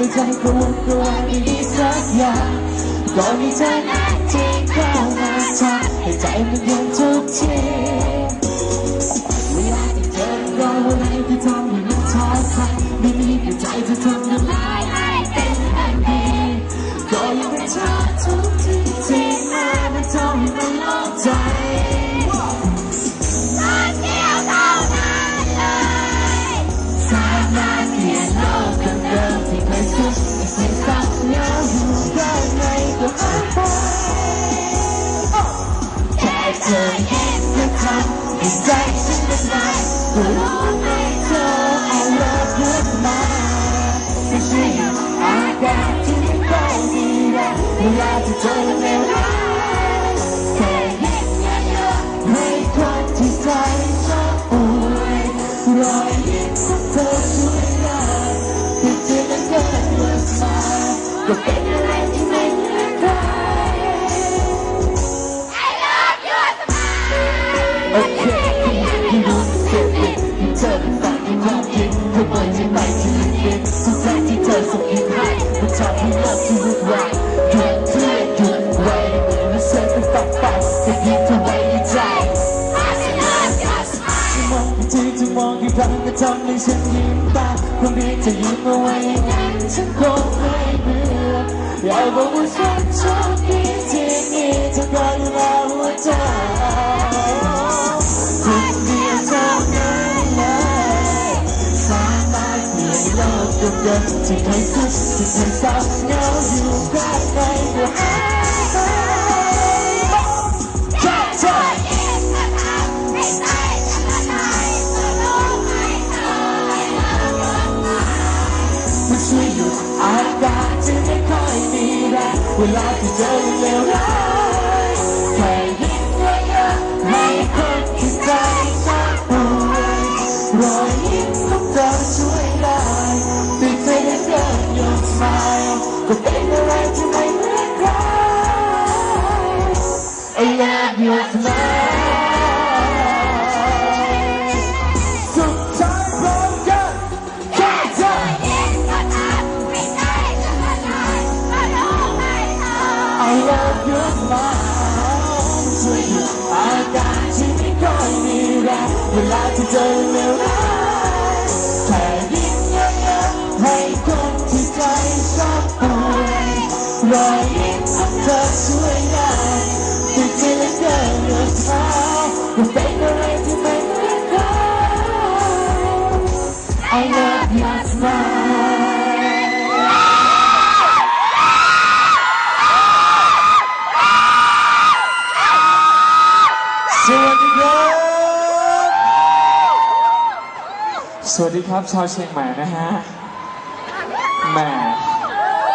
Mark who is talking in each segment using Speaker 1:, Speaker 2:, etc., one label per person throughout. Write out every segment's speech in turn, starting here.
Speaker 1: วันดีสักอย่างก็มีเธอนะที่เข้ามาทำให้ใจมันเย็นทุกทีเวลาที่เจอเราอะไรที่ทำให้มันท้อใจไม่มีแต่ใจจะทำละลายให้เป็นอันดีก็ยังเป็นเธอทุกทีที่มามันทำให้มันโล่งใจำให้ใจฉันเป็นไรก็รู้ไหมเธอ I love you มาไม่ใช่อยู่อา เธอเปิดใจไปที่มันเป็นสุดท้ายที่เธอส่งยิ้มให้มันทำให้โลกที่วุ่นวายหยุดเพื่อหยุดไว้และเธอเป็นฝันฝันจะยิ้มเธอไว้ในใจจะมองที่จะมองกี่ครั้งก็ทำให้ฉันยิ้มตามคนที่จะยิ้มเอาไว้ย่างนั้นฉันคงไม่เบื่ออยากบอกว่าฉันโชคดีที่มีเธอคอยดูแลหัวใจ นโลกเดิมๆที่เคยสุขที่เคยเศร้าเหงาอยู่ข้ วลาที่เจอเลวร้ายแค่ยิ้มยอะๆให้คนที่ใจชอบป่วยรอยยิ้มของเธอช่วยได้ติดใจเหลือเกินเมื่อเช้าก็เป็นอะไร ครับ ชาวเชียงใหม่นะฮะแหม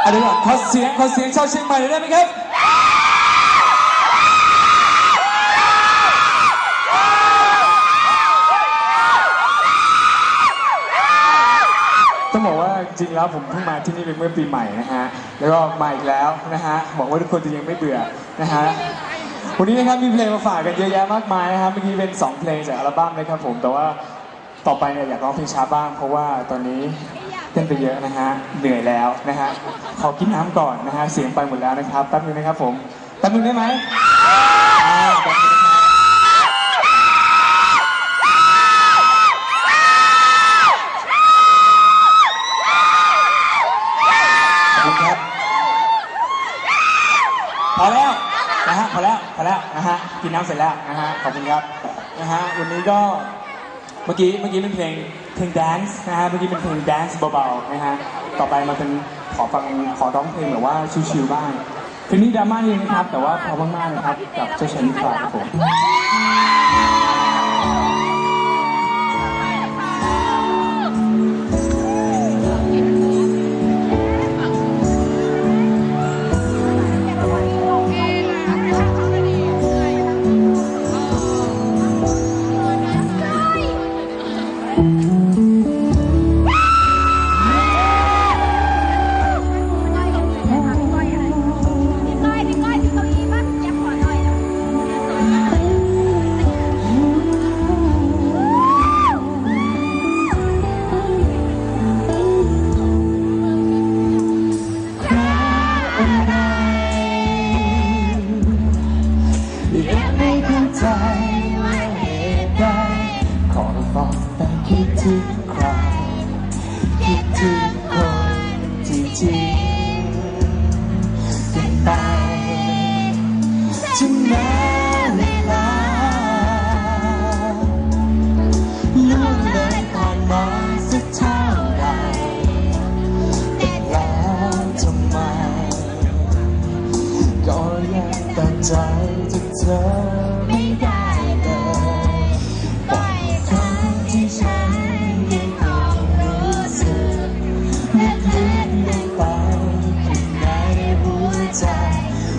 Speaker 1: อะเดี๋ยวก่อนขอเสียงขอเสียงชาวเชียงใหม่ได้ไหมครับต้องบอกว่าจริงๆแล้วผมเพิ่งมาที่นี่เป็นเมื่อปีใหม่นะฮะ แล้วก็มาอีกแล้วนะฮะ หวังว่าทุกคนจะยังไม่เบื่อนะฮะ วันนี้นะครับมีเพลงมาฝากกันเยอะแยะมากมายนะครับ เมื่อกี้เป็น 2 เพลงจากอัลบั้มนะครับผม แต่ว่า ต่อไปเนี่ยอยากร้องเพลงช้าบ้าง เพราะว่าตอนนี้เต้นไปเยอะนะฮะเหนื่อยแล้วนะฮะขอกินน้ำก่อนนะฮะเสียงไปหมดแล้วนะครับแป๊บนึงนะครับผมแป๊บนึงได้ไหมครับพอแล้วนะฮะพอแล้วพอแล้วนะฮะกินน้ำเสร็จแล้วนะฮะขอบคุณครับนะฮะวันนี้ก็ เมื่อกี้เมื่อกี้เป็นเพลงเพลงแดนซ์นะฮะเมื่อกี้เป็นเพลงแดนซ์เบาๆนะฮะต่อไปมาเป็นขอฟังขอร้องเพลงแบบว่าชิวๆบ้างเพลงนี้ดราม่านิดนึงนะครับ แต่ว่าพอมากๆนะครับกับเจ้าชายนิทราครับผม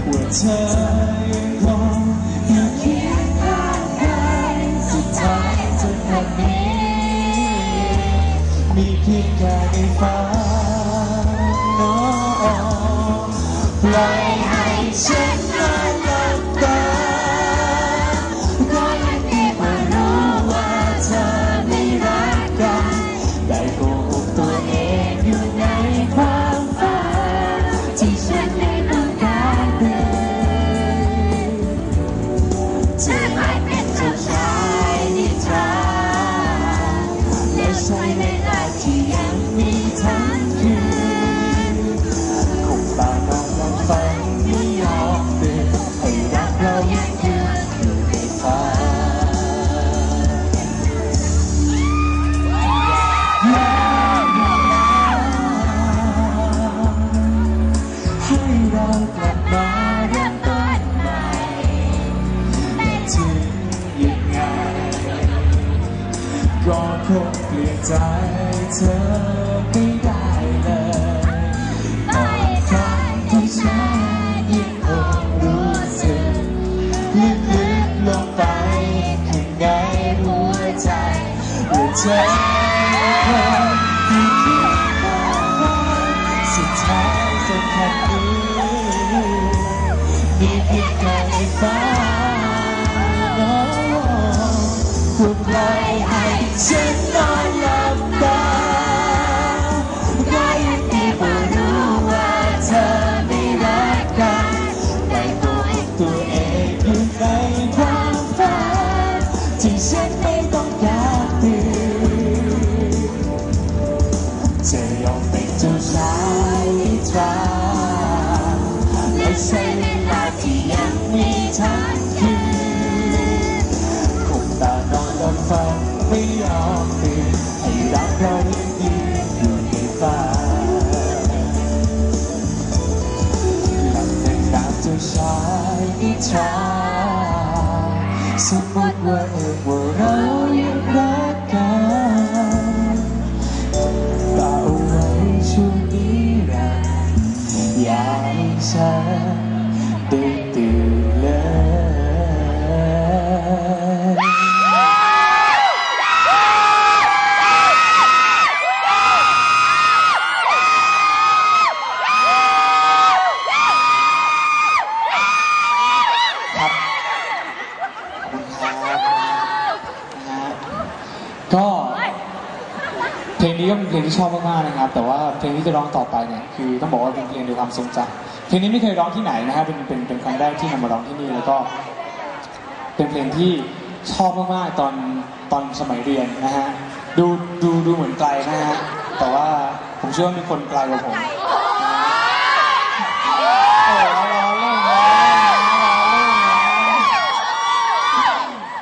Speaker 1: ว่าเธอยังคงอยู่เคียงข้างกันสุดท้ายจะแค่นี้ มีเพียงแค่ในฝันน้องปล่อยให้ฉันนอน ว่ ไม่ยอมตื่นให้รักเรายังยืนอยู่ในฝันหลับในตามเจ้าชายนิทราสมมติว่าเองว่าเรา ร้องต่อไปเนี่ยคือต้องบอกว่าเป็นเพลงในความทรงจำเพลงนี้ไม่เคยร้องที่ไหนนะฮะเป็นเป็นเป็นครั้งแรกที่นำมาร้องที่นี่แล้วก็ เป็นเพลงที่ชอบมากๆตอนตอนสมัยเรียนนะฮะดูดูดูเหมือนไกลนะฮะแต่ว่าผมเชื่อว่ามีคนไกลกว่าผม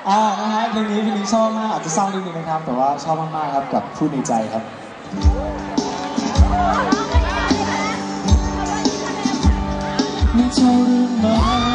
Speaker 1: อ่านะฮะเพลงนี้เพลงนี้ชอบมากอาจจะเศร้านิดนึงนะครับ แต่ว่าชอบมากๆครับกับพูดในใจครับ ไม่เท่